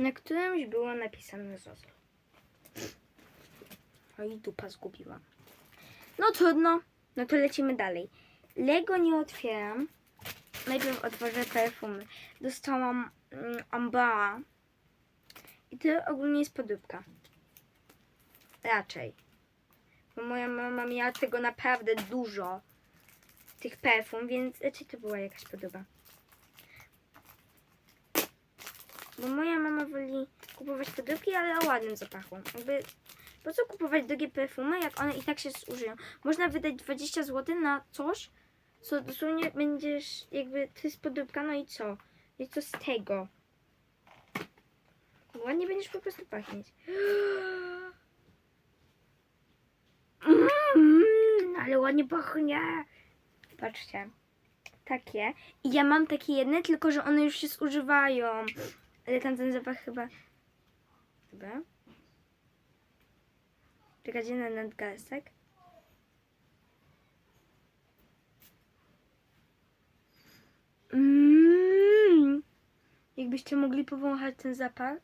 Na którymś było napisane Zozo. O i dupa zgubiłam. No trudno. No to lecimy dalej. Lego nie otwieram. Najpierw otworzę perfumy. Dostałam mm, Ambara. I to ogólnie jest podróbka. Raczej. Bo moja mama miała tego naprawdę dużo. Tych perfum, więc raczej to była jakaś podoba. Bo moja mama woli kupować podróbki, ale o ładnym zapachu. Jakby, po co kupować drogie perfumy, jak one i tak się zużyją? Można wydać 20 zł na coś, co dosłownie będziesz, jakby, to jest podróbka, no i co? I co z tego? Ładnie będziesz po prostu pachnieć. Mm, ale ładnie pachnie. Patrzcie. Takie. I ja mam takie jedne, tylko że one już się zużywają. Ale tamten zapach chyba... Chyba? Czekajcie na nadgarstek. Mmm. Jakbyście mogli powąchać ten zapach.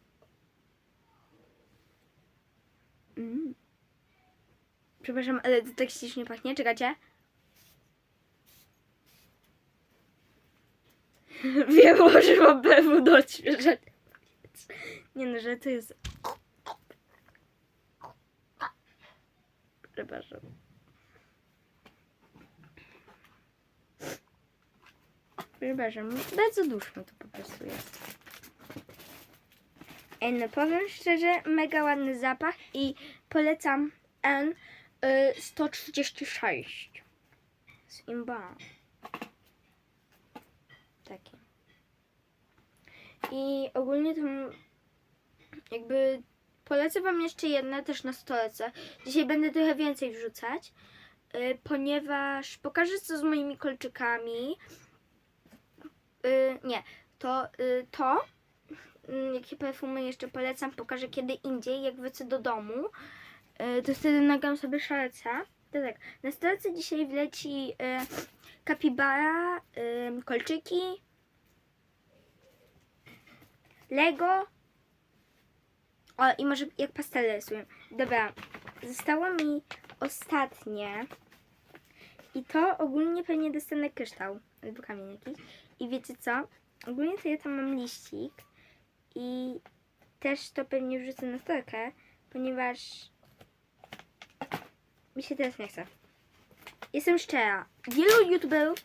Mm. Przepraszam, ale to tak ślicznie pachnie. Czekajcie. Wiem, może mam pewno do odświeżania. Nie no, że to jest... Przepraszam. Przepraszam, bardzo duszno to po prostu jest. No powiem szczerze, mega ładny zapach i polecam N y, 136 z imba. Taki. I ogólnie to jakby polecę wam jeszcze jedne też na stolce. Dzisiaj będę trochę więcej wrzucać, y, ponieważ pokażę co z moimi kolczykami. Y, nie, to y, to mm, jakie perfumy jeszcze polecam, pokażę kiedy indziej, jak wrócę do domu. Y, to wtedy nagram sobie szalca. To tak, na stolce dzisiaj wleci y, kapibara, y, kolczyki, Lego. O, i może jak pastele rysuję. Dobra, zostało mi ostatnie. I to ogólnie pewnie dostanę kryształ albo kamień jakiś. I wiecie co? Ogólnie to ja tam mam liścik. I też to pewnie wrzucę na stolkę, ponieważ mi się teraz nie chce. Jestem szczera. Wielu youtuberów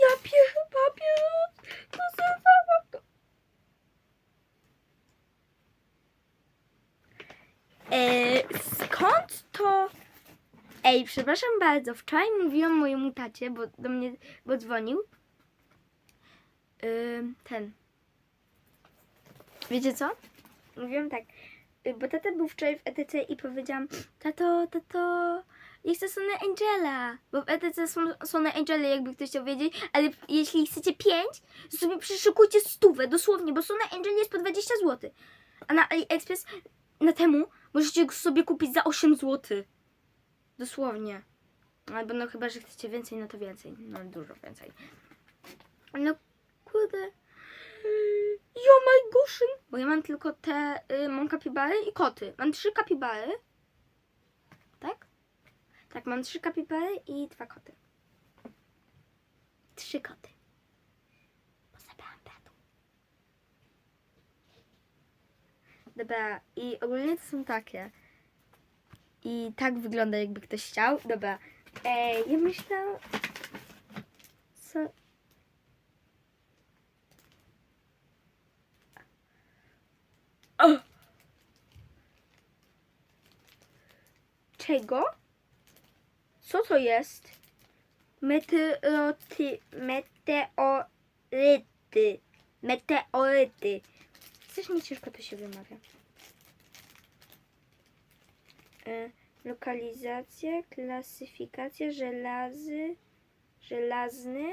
ja piję papieros, to zapałam to. E, skąd to? Ej, przepraszam bardzo. Wczoraj mówiłam mojemu tacie, bo do mnie, bo dzwonił. Ym, ten. Wiecie co? Mówiłam tak, y, bo tata był wczoraj w ETC i powiedziałam, tato, tato, ja chcę Sonę Angela, bo w ETC są Sonę Angela, jakby ktoś chciał wiedzieć, ale jeśli chcecie pięć, to sobie przyszykujcie stówę, dosłownie, bo Sona Angel jest po 20 zł, a na AliExpress na temu możecie sobie kupić za 8 zł. Dosłownie. Albo no chyba, że chcecie więcej, no to więcej. No dużo więcej. No kurde. Jo my goshyn. Bo ja mam tylko te, y, mam kapibary i koty. Mam trzy kapibary. Tak? Tak, mam trzy kapibary i dwa koty. Trzy koty. Bo zabrałam tatu. Dobra, i ogólnie to są takie. I tak wygląda, jakby ktoś chciał. Dobra. Ej, ja myślałam. Co? O! Czego? Co to jest? Meteoroty, meteoryty. Meteoryty. Strasznie ciężko to się wymawia. E, lokalizacja, klasyfikacja, żelazy, żelazny,